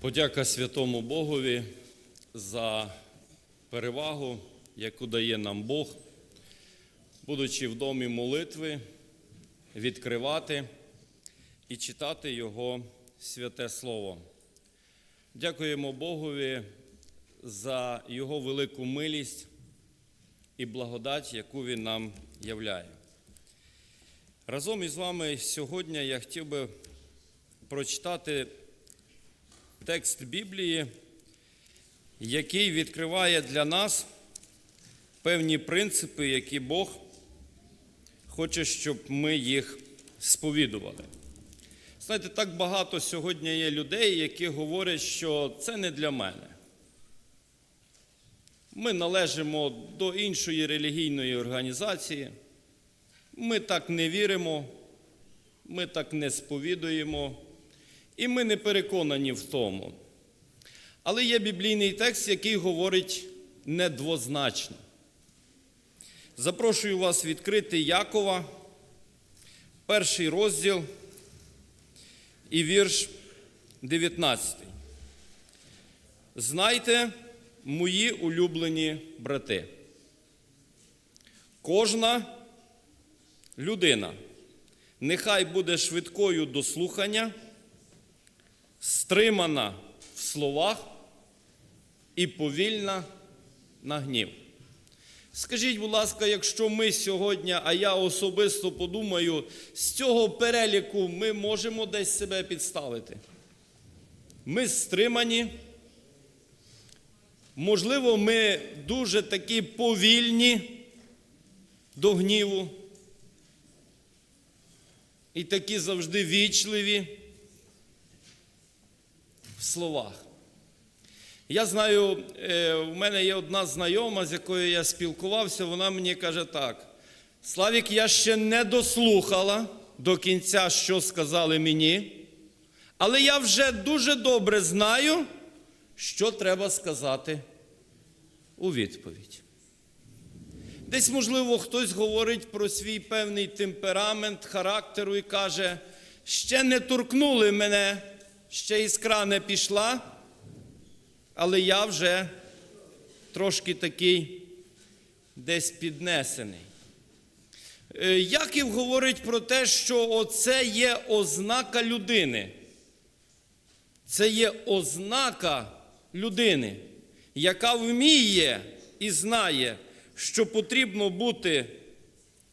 Подяка святому Богові за перевагу, яку дає нам Бог, будучи в домі молитви, відкривати і читати Його святе Слово. Дякуємо Богові за Його велику милість і благодать, яку Він нам являє. Разом із вами сьогодні я хотів би прочитати текст Біблії, який відкриває для нас певні принципи, які Бог хоче, щоб ми їх сповідували. Знаєте, так багато сьогодні є людей, які говорять, що це не для мене. Ми належимо до іншої релігійної організації. Ми так не віримо, ми так не сповідуємо, і ми не переконані в тому. Але є біблійний текст, який говорить недвозначно. Запрошую вас відкрити Якова, перший розділ і вірш 19. Знайте, мої улюблені брати. Кожна людина нехай буде швидкою до слухання, стримана в словах і повільна на гнів. Скажіть, будь ласка, якщо ми сьогодні, а я особисто подумаю, з цього переліку ми можемо десь себе підставити. Ми стримані. Можливо, ми дуже такі повільні до гніву. І такі завжди вічливі в словах. Я знаю, е, у мене є одна знайома, з якою я спілкувався, вона мені каже так: Славік, я ще не дослухала до кінця, що сказали мені, але я вже дуже добре знаю, що треба сказати у відповідь. Десь, можливо, хтось говорить про свій певний темперамент, характеру і каже, ще не торкнули мене, ще іскра не пішла, але я вже трошки такий десь піднесений. Е, Яків говорить про те, що оце є ознака людини. Це є ознака людини, яка вміє і знає, що потрібно бути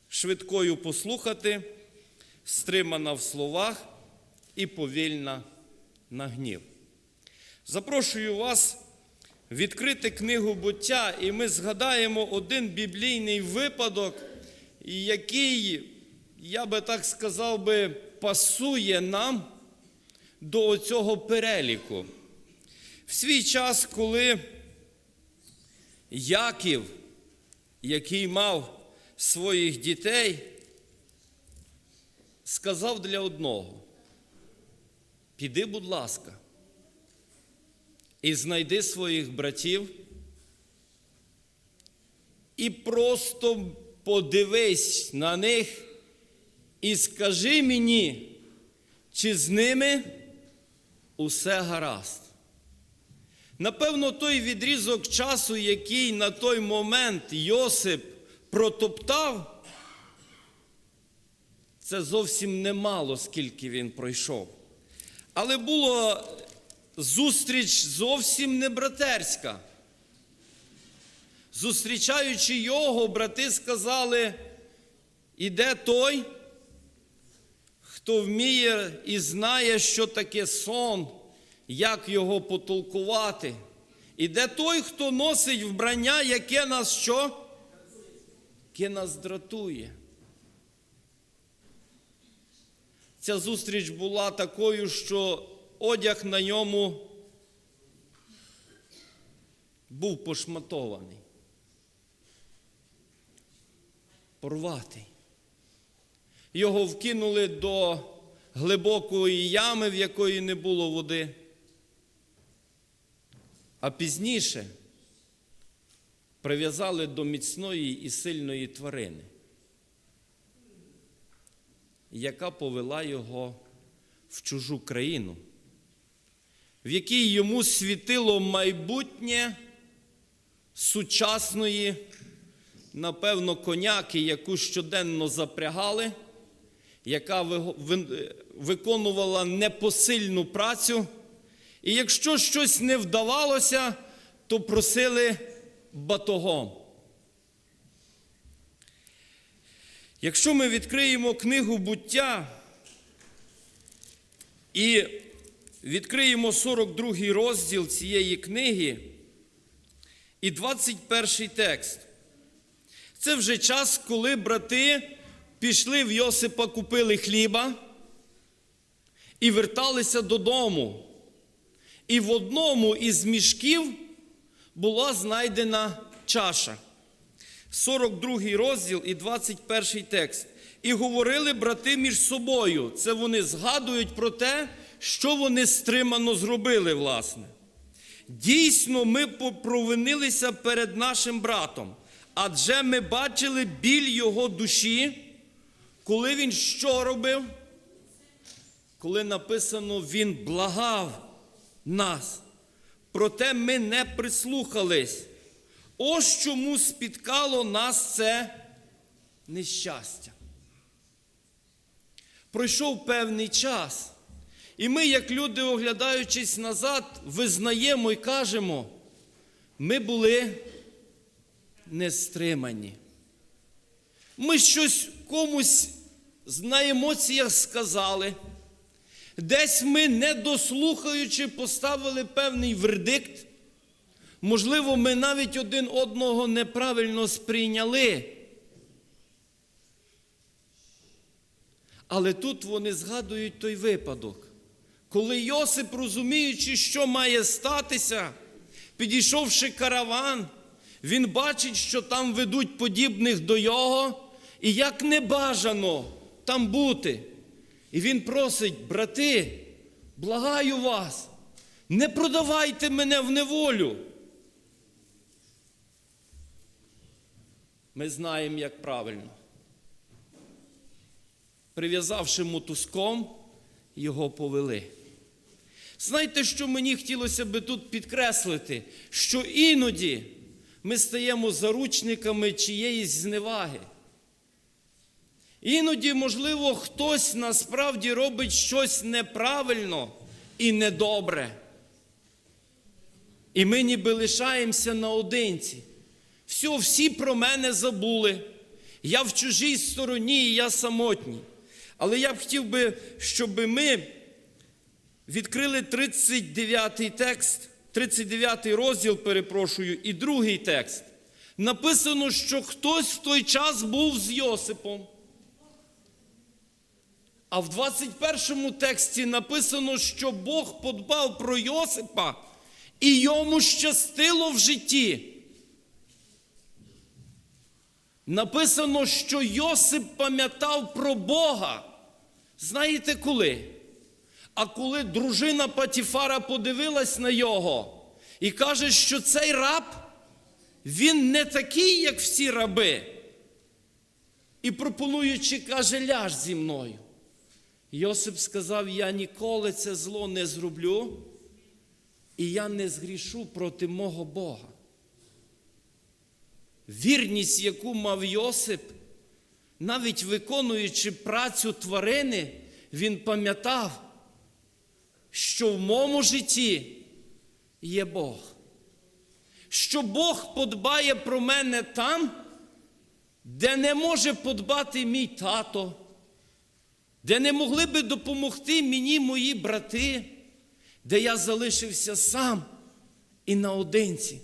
швидкою послухати, стримана в словах і повільна на гнів. Запрошую вас відкрити книгу буття, і ми згадаємо один біблійний випадок, який, я би так сказав би, пасує нам до цього переліку. В свій час, коли Яків, який мав своїх дітей, сказав для одного: піди, будь ласка, і знайди своїх братів, і просто подивись на них і скажи мені, чи з ними усе гаразд. Напевно, той відрізок часу, який на той момент Йосип протоптав, це зовсім немало, скільки він пройшов. Але була зустріч зовсім не братерська. Зустрічаючи його, брати сказали, іде той, хто вміє і знає, що таке сон, як його потолкувати. Іде той, хто носить вбрання, яке нас що? Яке нас дратує. Ця зустріч була такою, що одяг на ньому був пошматований, порватий. Його вкинули до глибокої ями, в якої не було води. А пізніше прив'язали до міцної і сильної тварини, яка повела його в чужу країну, в якій йому світило майбутнє сучасної, напевно, коняки, яку щоденно запрягали, яка ви- ви- виконувала непосильну працю. І якщо щось не вдавалося, то просили батогом. Якщо ми відкриємо книгу буття і відкриємо 42 розділ цієї книги і 21 текст, це вже час, коли брати пішли в Йосипа, купили хліба і верталися додому. І в одному із мішків була знайдена чаша. 42 розділ і 21 текст. І говорили брати між собою. Це вони згадують про те, що вони стримано зробили, власне. Дійсно, ми провинилися перед нашим братом, адже ми бачили біль його душі, коли він що робив? Коли написано, він благав нас. Проте ми не прислухались. Ось чому спіткало нас це нещастя. Пройшов певний час, і ми, як люди, оглядаючись назад, визнаємо і кажемо, ми були нестримані. Ми щось комусь на емоціях сказали. Десь ми, не дослухаючи, поставили певний вердикт. Можливо, ми навіть один одного неправильно сприйняли. Але тут вони згадують той випадок, коли Йосип, розуміючи, що має статися, підійшовши караван, він бачить, що там ведуть подібних до його, і як не бажано там бути. І він просить, брати, благаю вас, не продавайте мене в неволю. Ми знаємо, як правильно. Прив'язавши мотузком, його повели. Знаєте, що мені хотілося би тут підкреслити? Що іноді ми стаємо заручниками чиєїсь зневаги. Іноді, можливо, хтось насправді робить щось неправильно і недобре. І ми ніби лишаємося наодинці. Все, всі про мене забули. Я в чужій стороні, і я самотній. Але я б хотів би, щоб ми відкрили 39 текст, 39-й розділ, перепрошую, і другий текст. Написано, що хтось в той час був з Йосипом. А в 21 тексті написано, що Бог подбав про Йосипа і йому щастило в житті. Написано, що Йосип пам'ятав про Бога. Знаєте коли? А коли дружина Патіфара подивилась на його і каже, що цей раб, він не такий, як всі раби. І пропонуючи, каже, ляж зі мною. Йосип сказав: Я ніколи це зло не зроблю, і я не згрішу проти мого Бога. Вірність, яку мав Йосип, навіть виконуючи працю тварини, він пам'ятав, що в моєму житті є Бог. Що Бог подбає про мене там, де не може подбати мій тато, де не могли би допомогти мені мої брати, де я залишився сам і наодинці.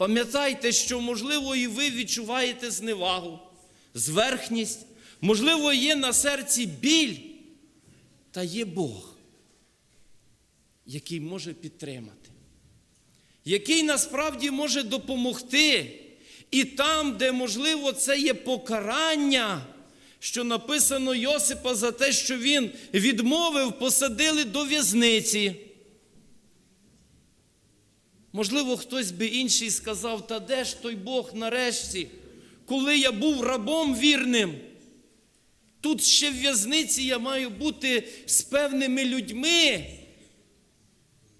Пам'ятайте, що, можливо, і ви відчуваєте зневагу, зверхність, можливо, є на серці біль, та є Бог, який може підтримати, який насправді може допомогти. І там, де, можливо, це є покарання, що написано Йосипа за те, що він відмовив, посадили до в'язниці. Можливо, хтось би інший сказав, та де ж той Бог нарешті, коли я був рабом вірним? Тут ще в в'язниці я маю бути з певними людьми.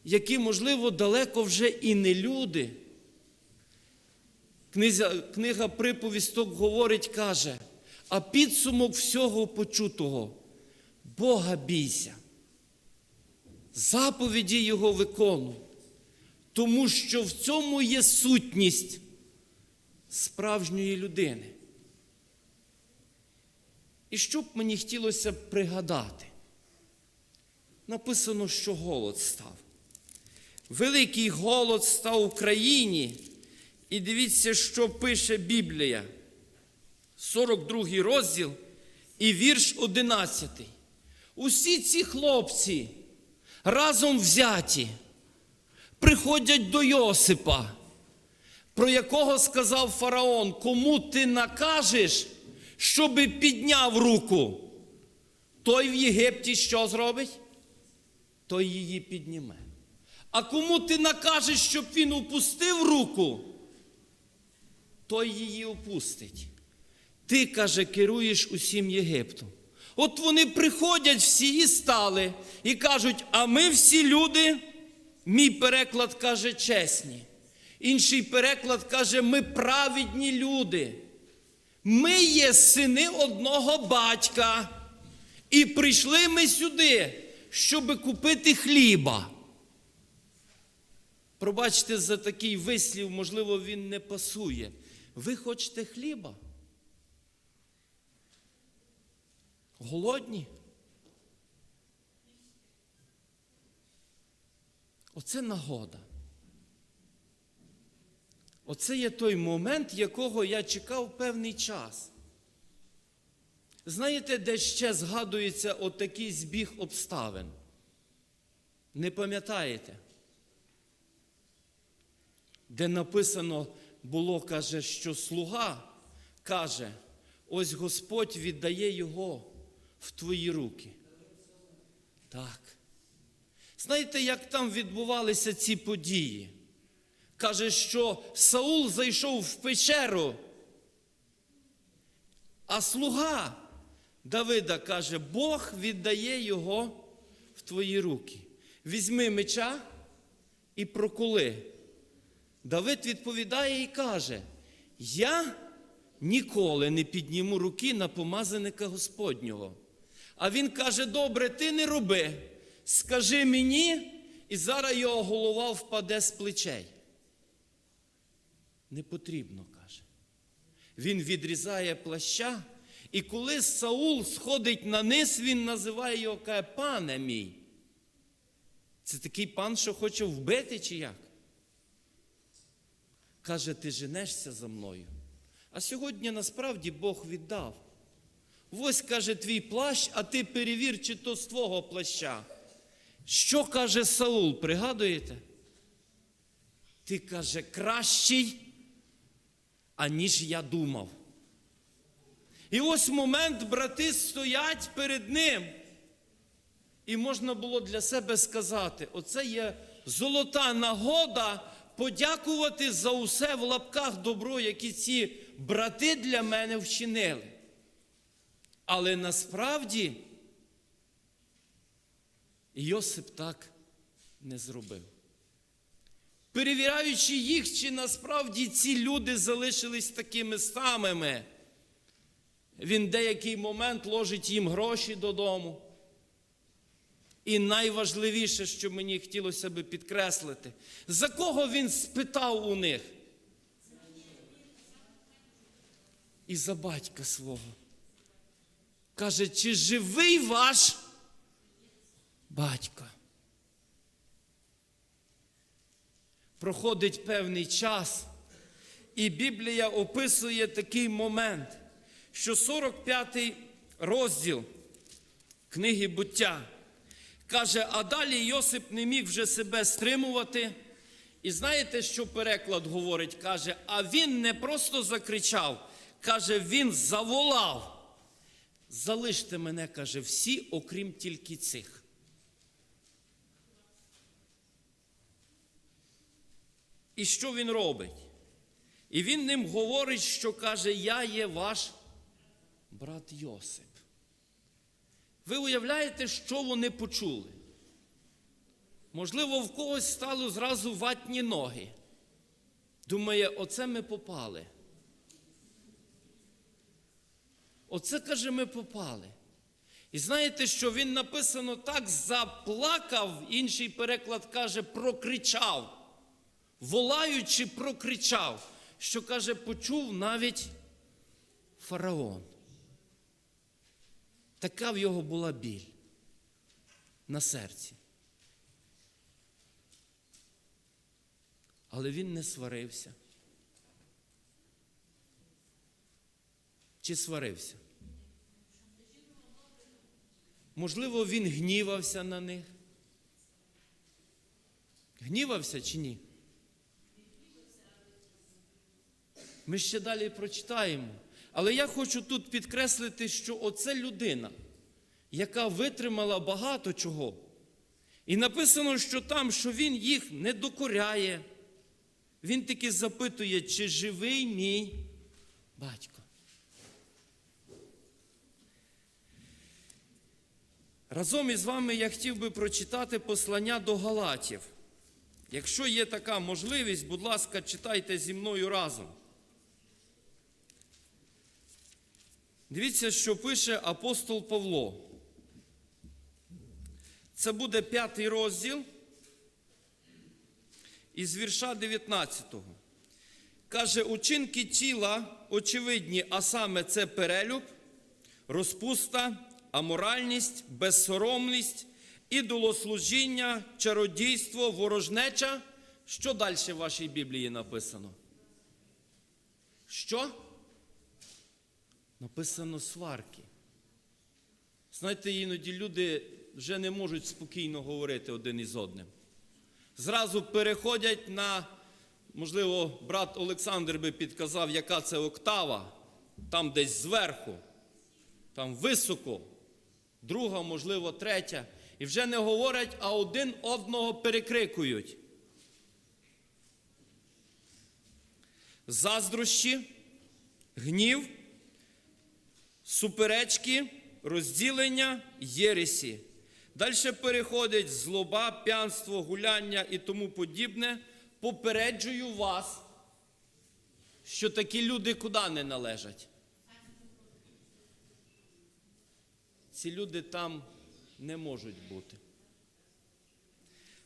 які, можливо, далеко вже і не люди. Книзя, книга приповісток говорить, каже, а підсумок всього почутого Бога бійся. Заповіді Його виконуй, тому що в цьому є сутність справжньої людини. І що б мені хотілося пригадати? Написано, що голод став. Великий голод став в Україні. І дивіться, що пише Біблія. 42 розділ і вірш 11. Усі ці хлопці разом взяті приходять до Йосипа, про якого сказав фараон, кому ти накажеш, щоби підняв руку. Той в Єгипті що зробить? Той її підніме. А кому ти накажеш, щоб він опустив руку, той її опустить. Ти, каже, керуєш усім Єгиптом. От вони приходять всі і стали, і кажуть, а ми всі люди, мій переклад каже, чесні. Інший переклад каже, ми праведні люди. Ми є сини одного батька. І прийшли ми сюди, щоб купити хліба. Пробачте за такий вислів, можливо, він не пасує. Ви хочете хліба? Голодні? Оце нагода. Оце є той момент, якого я чекав певний час. Знаєте, де ще згадується отакий збіг обставин? Не пам'ятаєте? Де написано було, каже, що слуга каже, ось Господь віддає його в твої руки. Так. Знаєте, як там відбувалися ці події? Каже, що Саул зайшов в печеру, а слуга Давида каже, Бог віддає його в твої руки. Візьми меча і прокули. Давид відповідає і каже: Я ніколи не підніму руки на помазаника Господнього. А він каже: Добре, ти не роби, скажи мені, і зараз його голова впаде з плечей. Не потрібно, каже. Він відрізає плаща, і коли Саул сходить на низ, він називає його каже, пане мій. Це такий пан, що хоче вбити, чи як? Каже, ти женешся за мною. А сьогодні насправді Бог віддав. Ось каже твій плащ, а ти перевір, чи то з твого плаща. Що каже Саул, пригадуєте? Ти каже, кращий, аніж я думав. І ось момент брати стоять перед ним. І можна було для себе сказати: оце є золота нагода подякувати за усе в лапках добро, які ці брати для мене вчинили. Але насправді Йосип так не зробив. Перевіряючи їх, чи насправді ці люди залишились такими самими, він деякий момент ложить їм гроші додому. І найважливіше, що мені хотілося би підкреслити, за кого він спитав у них? І за батька свого. Каже, чи живий ваш батько? Проходить певний час, і Біблія описує такий момент, що 45-й розділ книги буття. Каже, а далі Йосип не міг вже себе стримувати. І знаєте, що переклад говорить? Каже, а він не просто закричав, каже, він заволав. Залиште мене, каже, всі, окрім тільки цих. І що він робить? І він ним говорить, що каже, я є ваш брат Йосип. Ви уявляєте, що вони почули? Можливо, в когось стало зразу ватні ноги. Думає, оце ми попали. Оце, каже, ми попали. І знаєте, що він написано так заплакав, інший переклад каже, прокричав. Волаючи, прокричав, що каже, почув навіть фараон. Така в його була біль на серці. Але він не сварився. Чи сварився? Можливо, він гнівався на них. Гнівався чи ні? Ми ще далі прочитаємо. Але я хочу тут підкреслити, що оце людина, яка витримала багато чого. І написано, що там, що він їх не докоряє. Він таки запитує, чи живий мій батько. Разом із вами я хотів би прочитати послання до Галатів. Якщо є така можливість, будь ласка, читайте зі мною разом. Дивіться, що пише апостол Павло. Це буде п'ятий розділ із вірша 19. Каже, учинки тіла очевидні, а саме це перелюб, розпуста, аморальність, безсоромність, ідолослужіння, чародійство, ворожнеча. Що далі в вашій Біблії написано? Що? Написано сварки. Знаєте, іноді люди вже не можуть спокійно говорити один із одним. Зразу переходять на, можливо, брат Олександр би підказав, яка це октава, там десь зверху, там високо, друга, можливо, третя. І вже не говорять, а один одного перекрикують. Заздрощі, гнів, суперечки, розділення, єресі. Далі переходить злоба, п'янство, гуляння і тому подібне. Попереджую вас, що такі люди куди не належать. Ці люди там не можуть бути.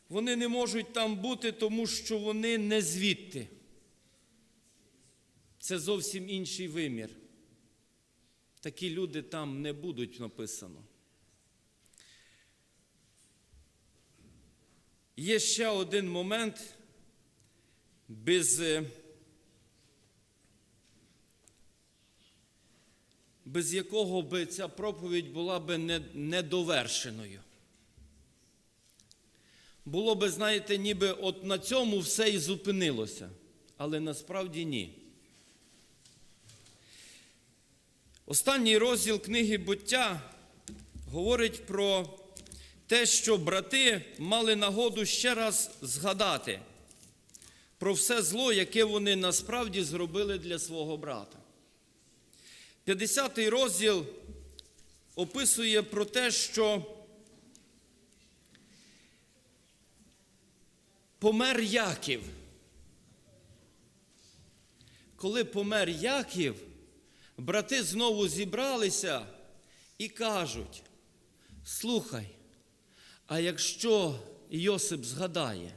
Вони не можуть там бути, тому що вони не звідти. Це зовсім інший вимір. Такі люди там не будуть написано. Є ще один момент, без, е, без якого би ця проповідь була би недовершеною. Було би, знаєте, ніби от на цьому все і зупинилося, але насправді ні. Останній розділ книги буття говорить про те, що брати мали нагоду ще раз згадати про все зло, яке вони насправді зробили для свого брата. 50-й розділ описує про те, що помер Яків. Коли помер Яків, брати знову зібралися і кажуть: слухай, а якщо Йосип згадає,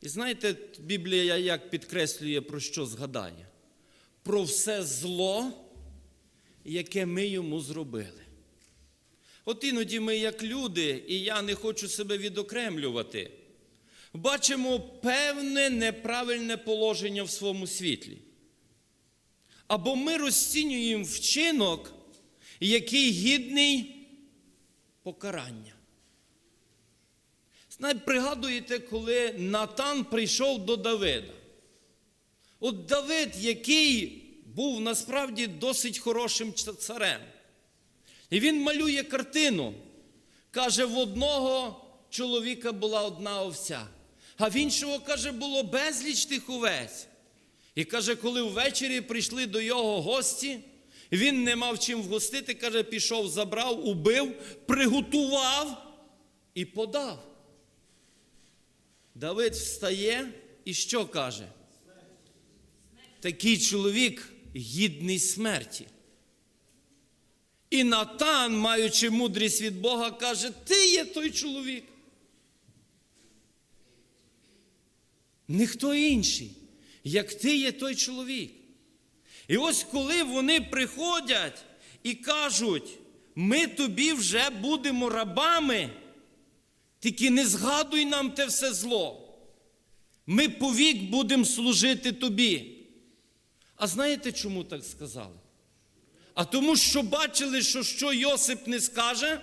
і знаєте, Біблія як підкреслює, про що згадає? Про все зло, яке ми йому зробили. От іноді ми, як люди, і я не хочу себе відокремлювати, бачимо певне неправильне положення в своєму світлі. Або ми розцінюємо вчинок, який гідний покарання. Знаєте, пригадуєте, коли Натан прийшов до Давида. От Давид, який був насправді досить хорошим царем. І він малює картину. Каже, в одного чоловіка була одна овця, а в іншого, каже, було безліч тих овець. І каже, коли ввечері прийшли до його гості, він не мав чим вгостити, каже, пішов, забрав, убив, приготував і подав. Давид встає і що каже? Такий чоловік гідний смерті. І Натан, маючи мудрість від Бога, каже: Ти є той чоловік. Ніхто інший, як ти є той чоловік. І ось коли вони приходять і кажуть, ми тобі вже будемо рабами, тільки не згадуй нам те все зло. Ми повік будемо служити тобі. А знаєте, чому так сказали? А тому, що бачили, що що Йосип не скаже,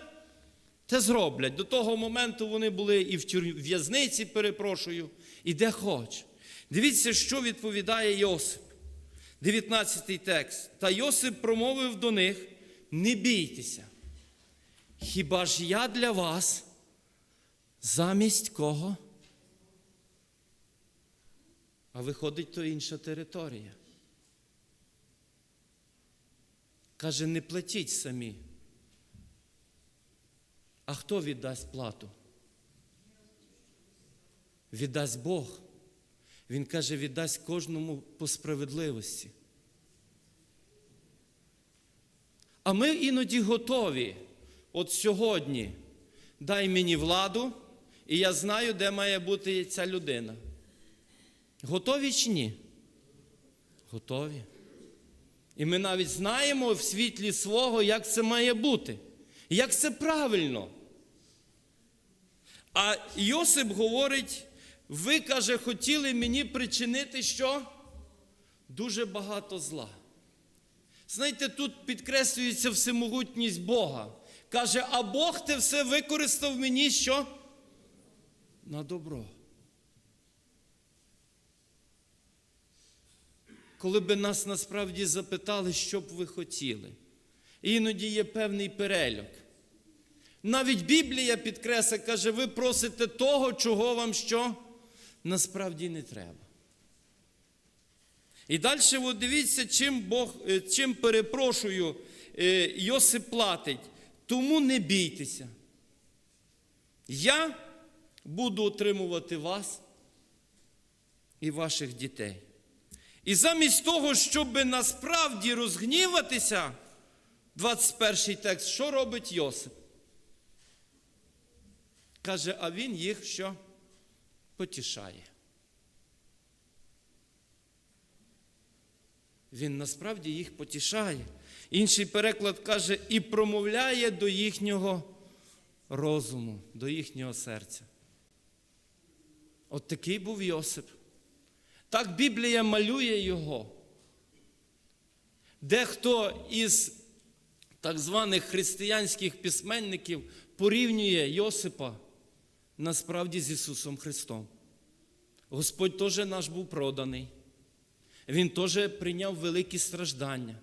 те зроблять. До того моменту вони були і в в'язниці, перепрошую, і де хоч. Дивіться, що відповідає Йосип. 19 текст. Та Йосип промовив до них: не бійтеся. Хіба ж я для вас замість кого? А виходить, то інша територія. Каже, не платіть самі. А хто віддасть плату? Віддасть Бог. Він каже, віддасть кожному по справедливості. А ми іноді готові. От сьогодні дай мені владу, і я знаю, де має бути ця людина. Готові чи ні? Готові. І ми навіть знаємо в світлі свого, як це має бути, як це правильно. А Йосип говорить: ви, каже, хотіли мені причинити що? Дуже багато зла. Знаєте, тут підкреслюється всемогутність Бога. Каже, а Бог те все використав мені що? На добро. Коли би нас насправді запитали, що б ви хотіли, іноді є певний перельок. Навіть Біблія підкреслює, каже, ви просите того, чого вам що насправді не треба. І далі, от дивіться, чим Бог, е, чим перепрошую, е, Йосип платить. Тому не бійтеся. Я буду отримувати вас і ваших дітей. І замість того, щоб насправді розгніватися, 21 текст, що робить Йосип? Каже, а він їх що? Потішає. Він насправді їх потішає. Інший переклад каже, і промовляє до їхнього розуму, до їхнього серця. От такий був Йосип. Так Біблія малює його. Дехто із так званих християнських письменників порівнює Йосипа насправді з Ісусом Христом. Господь теж наш був проданий. Він теж прийняв великі страждання.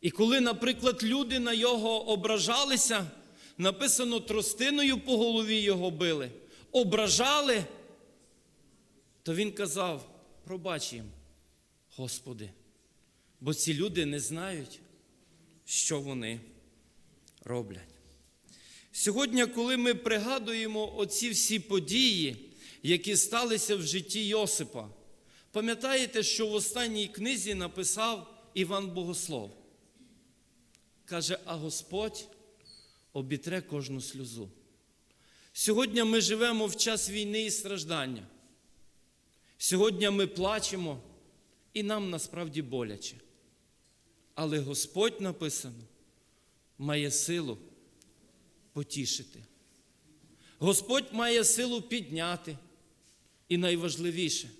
І коли, наприклад, люди на його ображалися, написано тростиною по голові його били, ображали, то він казав: пробач їм, Господи, бо ці люди не знають, що вони роблять. Сьогодні, коли ми пригадуємо оці всі події, які сталися в житті Йосипа, пам'ятаєте, що в останній книзі написав Іван Богослов. Каже, а Господь обітре кожну сльозу. Сьогодні ми живемо в час війни і страждання. Сьогодні ми плачемо, і нам насправді боляче. Але Господь написано, має силу потішити. Господь має силу підняти. І найважливіше,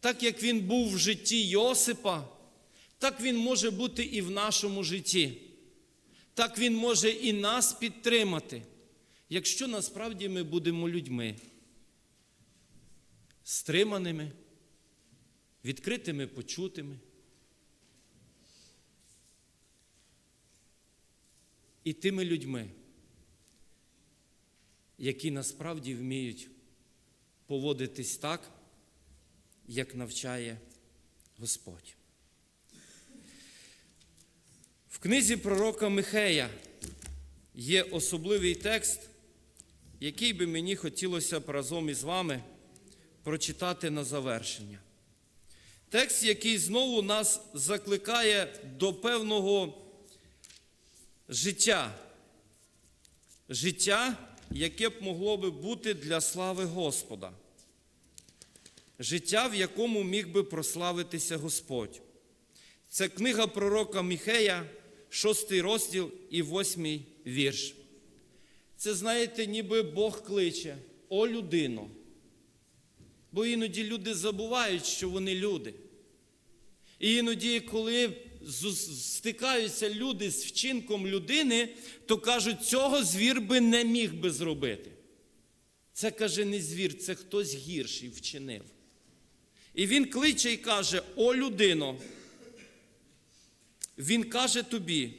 так як він був в житті Йосипа, так він може бути і в нашому житті. Так він може і нас підтримати, якщо насправді ми будемо людьми, стриманими, відкритими, почутими. І тими людьми, які насправді вміють поводитись так, як навчає Господь. В книзі пророка Михея є особливий текст, який би мені хотілося б разом із вами прочитати на завершення. Текст, який знову нас закликає до певного життя. Життя, яке б могло би бути для слави Господа. Життя, в якому міг би прославитися Господь. Це книга пророка Міхея, 6 розділ і 8 вірш. Це, знаєте, ніби Бог кличе, о людино. Бо іноді люди забувають, що вони люди. І іноді, коли стикаються люди з вчинком людини, то кажуть, цього звір би не міг би зробити. Це каже не звір, це хтось гірший вчинив. І він кличе і каже: О людино, він каже тобі,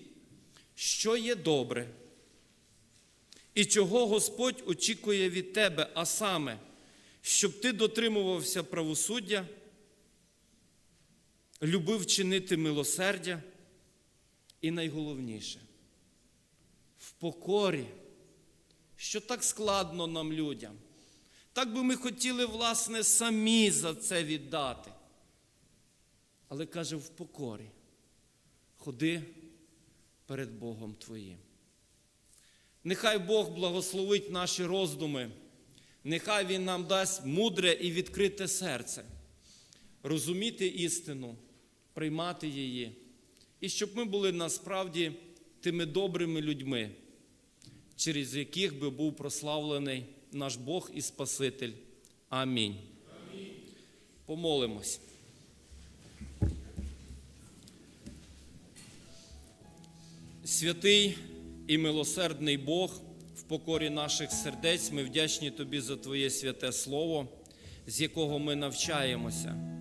що є добре, і чого Господь очікує від тебе, а саме, щоб ти дотримувався правосуддя, любив чинити милосердя, і найголовніше в покорі, що так складно нам людям. Так би ми хотіли, власне, самі за це віддати. Але каже, в покорі. Ходи перед Богом Твоїм. Нехай Бог благословить наші роздуми, нехай Він нам дасть мудре і відкрите серце, розуміти істину, приймати її, і щоб ми були насправді тими добрими людьми, через яких би був прославлений наш Бог і Спаситель. Амінь. Помолимось. Святий і милосердний Бог, в покорі наших сердець ми вдячні Тобі за Твоє святе Слово, з якого ми навчаємося.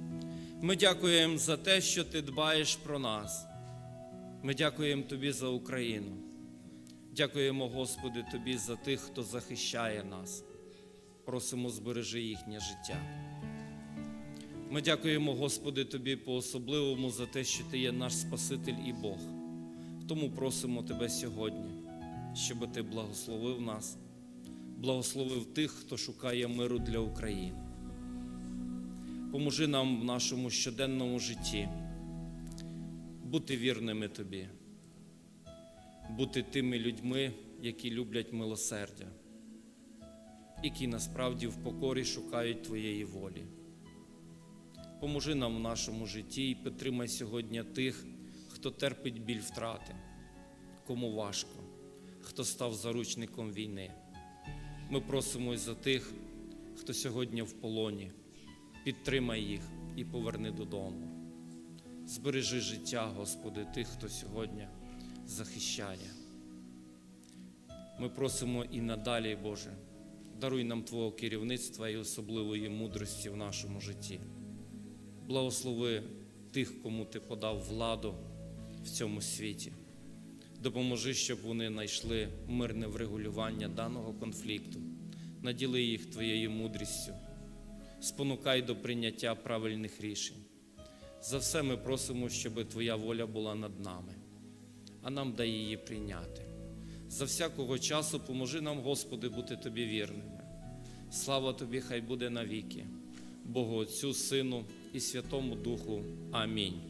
Ми дякуємо за те, що Ти дбаєш про нас. Ми дякуємо Тобі за Україну. Дякуємо, Господи, Тобі за тих, хто захищає нас. Просимо, збережи їхнє життя. Ми дякуємо, Господи, Тобі по-особливому за те, що Ти є наш Спаситель і Бог. Тому просимо Тебе сьогодні, щоб Ти благословив нас, благословив тих, хто шукає миру для України. Поможи нам в нашому щоденному житті бути вірними Тобі, бути тими людьми, які люблять милосердя, які насправді в покорі шукають Твоєї волі. Поможи нам в нашому житті і підтримай сьогодні тих, хто терпить біль втрати, кому важко, хто став заручником війни. Ми просимо і за тих, хто сьогодні в полоні. Підтримай їх і поверни додому. Збережи життя, Господи, тих, хто сьогодні захищає. Ми просимо і надалі, Боже, даруй нам Твого керівництва і особливої мудрості в нашому житті. Благослови тих, кому Ти подав владу в цьому світі. Допоможи, щоб вони знайшли мирне врегулювання даного конфлікту, наділи їх Твоєю мудрістю, спонукай до прийняття правильних рішень. За все ми просимо, щоб Твоя воля була над нами, а нам дай її прийняти. За всякого часу поможи нам, Господи, бути Тобі вірними. Слава Тобі, хай буде навіки, Богу Отцю, Сину і Святому Духу. Амінь.